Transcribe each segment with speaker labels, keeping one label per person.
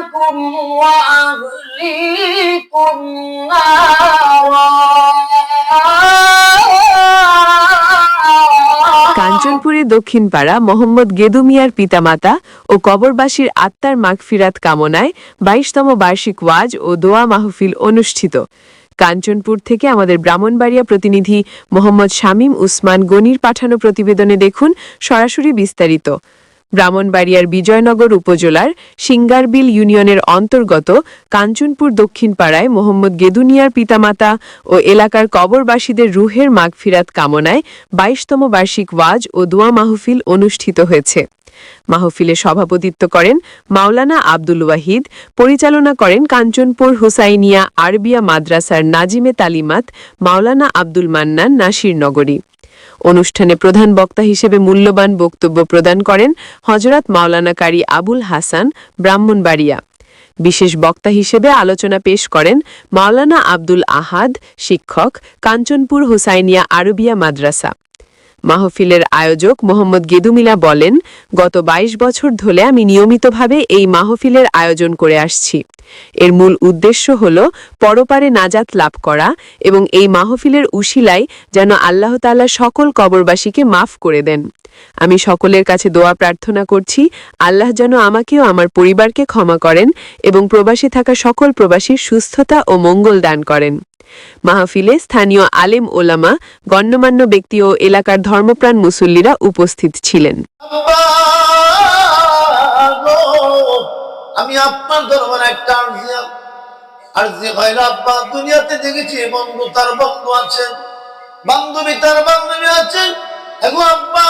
Speaker 1: أنفسكم وأهليكم نارا
Speaker 2: কাঞ্চনপুরের দক্ষিণপাড়া মোহাম্মদ গেদু মিয়ার পিতামাতা ও কবরবাসীর আত্মার মাগফিরাত কামনায় বাইশতম বার্ষিক ওয়াজ ও দোয়া মাহফিল অনুষ্ঠিত কাঞ্চনপুর থেকে আমাদের ব্রাহ্মণবাড়িয়া প্রতিনিধি মোহাম্মদ শামীম উসমান গনির পাঠানো প্রতিবেদনে দেখুন সরাসরি বিস্তারিত ব্রাহ্মণবাড়িয়ার বিজয়নগর উপজেলার সিঙ্গারবিল ইউনিয়নের অন্তর্গত কাঞ্চনপুর দক্ষিণপাড়ায় মোহাম্মদ গেদুনিয়ার পিতামাতা ও এলাকার কবরবাসীদের রুহের মাগফিরাত কামনায় বাইশতম বার্ষিক ওয়াজ ও দোয়া মাহফিল অনুষ্ঠিত হয়েছে। মাহফিলে সভাপতিত্ব করেন মাওলানা আব্দুল ওয়াহিদ, পরিচালনা করেন কাঞ্চনপুর হুসাইনিয়া আরবিয়া মাদ্রাসার নাজিমে তালিমাত মাওলানা আব্দুল মান্নান নাসির নগরী অনুষ্ঠানে প্রধান বক্তা হিসেবে মূল্যবান বক্তব্য প্রদান করেন হজরত মাওলানা কারি আবুল হাসান, ব্রাহ্মণবাড়িয়া। বিশেষ বক্তা হিসেবে আলোচনা পেশ করেন মাওলানা আব্দুল আহাদ, শিক্ষক, কাঞ্চনপুর হুসাইনিয়া আরবিয়া মাদ্রাসা। মাহফিলের আয়োজক মোহাম্মদ গেদুমিলা বলেন, গত ২২ বছর ধরে আমি নিয়মিতভাবে এই মাহফিলের আয়োজন করে আসছি। এর মূল উদ্দেশ্য হল পরপারে নাজাত লাভ করা এবং এই মাহফিলের উশিলায় যেন আল্লাহ তাআলা সকল কবরবাসীকে মাফ করে দেন। আমি সকলের কাছে দোয়া প্রার্থনা করছি, আল্লাহ যেন আমাকেও আমার পরিবারকে ক্ষমা করেন এবং প্রবাসী থাকা সকল প্রবাসীর সুস্থতা ও মঙ্গল দান করেন। মাহফিলে স্থানীয় আলেম ওলামা, গণ্যমান্য ব্যক্তি ও এলাকার ধর্মপ্রাণ মুসল্লিরা উপস্থিত ছিলেন।
Speaker 3: আমি আপনার একটা হয় আব্বা দুনিয়াতে দেখেছি, বন্ধু তার বন্ধু আছেন বান্ধবী তার বান্ধবী আছেন এখন আব্বা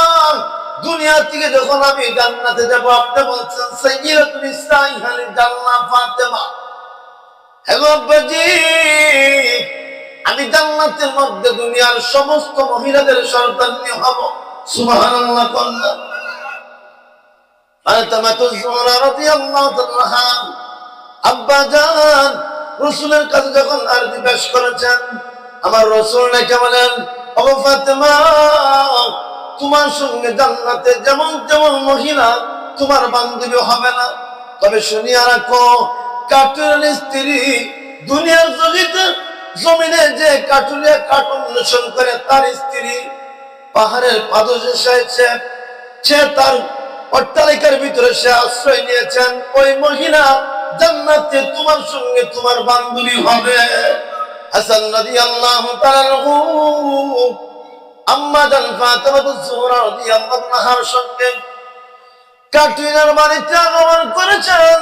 Speaker 3: দুনিয়া থেকে যখন আমি জান্নাতে যাব, আপনি বলছেন জান্নাত ফাতেমা। এখন আমি জান্নাতের মধ্যে দুনিয়ার সমস্ত মহিলাদের সন্তান নিয়ে হব। সুবহানাল্লাহ কন্যা। ফাতেমাতু জোহরা রাদিয়াল্লাহু তাআলা আব্বা জান, রাসূলের কাছে যখন আরজি পেশ করেছেন, আমার রাসূল নাকি বলেন, ও ফাতেমা, তোমার সঙ্গে জান্নাতে যেমন যেমন মহিলা, তোমার বান্ধবী হবে না। তবে শুনিয়া রাখো কাটুরের স্ত্রী দুনিয়ার জগতে জমিনে যে কাটুরিয়া কার্টুন অনুসরণ করে তার স্ত্রী পাহাড়ের পাদদেশে সে সে তার অট্টালিকার ভিতরে সে আশ্রয় নিয়েছেন। ওই মহিলা জান্নাতে তোমার সঙ্গে তোমার বান্ধবী হবে। হাসান রাদিয়াল্লাহু তাআলা আম্মা জান ফাতেমাতুজ জোহরা রাদিয়াল্লাহু আনহার সঙ্গে কাটিনার বাড়িতে আগমন করেছেন।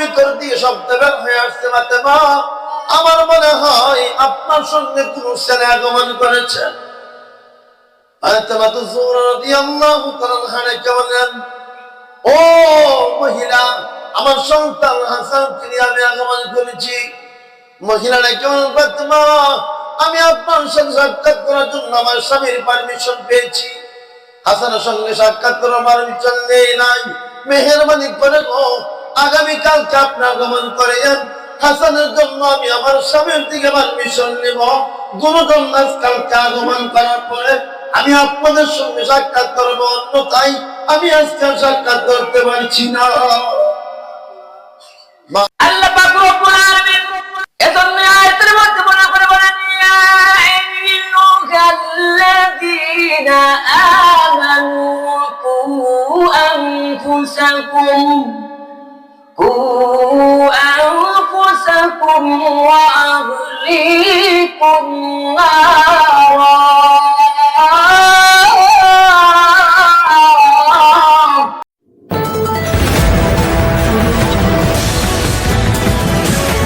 Speaker 3: ভিতর দিয়ে শব্দ হয়ে আসছে আমার মনে হয় আপনার সঙ্গে কোন আগমন করেছে। মহিলা কেমন আমি আপনার সঙ্গে সাক্ষাৎ করার জন্য আমার স্বামীর পেয়েছি। হাসানের সঙ্গে সাক্ষাৎ মেহরবানি করে গো আগামীকালকে আপনি আগমন করেন, হাসানের জন্য আমি আমার স্বামীর দিকে পারমিশন নেব। দুজন আজকালকে আগমন করার পরে আমি আপনাদের সঙ্গে সাক্ষাৎ করব, অন্যথায় আমি আজকাল সাক্ষাৎ করতে পারছি না।
Speaker 1: আল্লাহ পাক রব্বুল আলামিন করে আনফুসাকুম ওয়া আহলিকুম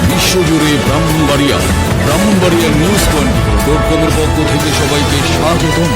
Speaker 4: বিশ্বজুড়ে ব্রাহ্মণবাড়িয়া ব্রাহ্মণবাড়িয়া নিউজ টোয়েন্টি কমের পক্ষ থেকে সবাইকে স্বাগতম।